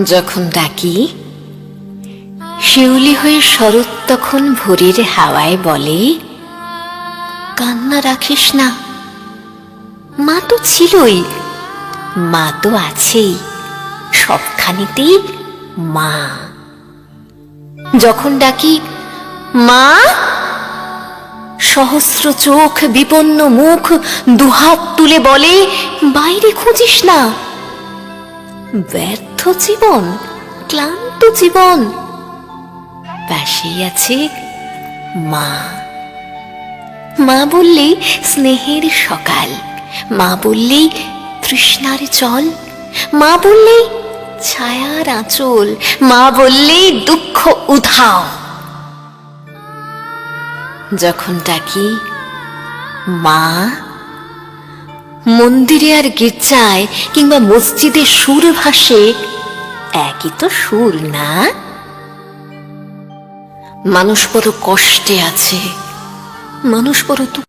যখন ডাকি, শিউলি হয়ে শরৎ তখন ভোরের হাওয়ায় বলে, কান্না রাখিস না। মা তো ছিলই, মা তো আছেই, সবখানিতেই মা। যখন ডাকি, মা! সহস্র চোখ, বিপন্ন মুখ, দুহাত তুলে বলে, বাইরে খুঁজিস না। ব্যর্থ জীবন, ক্লান্ত জীবন। পাশেই আছে মা। মা বললেই স্নেহের সকাল। মা বললেই তৃষ্ণার জল। মা বললেই ছায়ার আঁচল। মা বললেই দুঃখ উধাও। যখন ডাকি, মা, মন্দিরে আর গির্জায় কিংবা মসজিদে সুর ভাসে একই তো সুর না? মানুষ বড় কষ্টে আছে। মানুষ বড়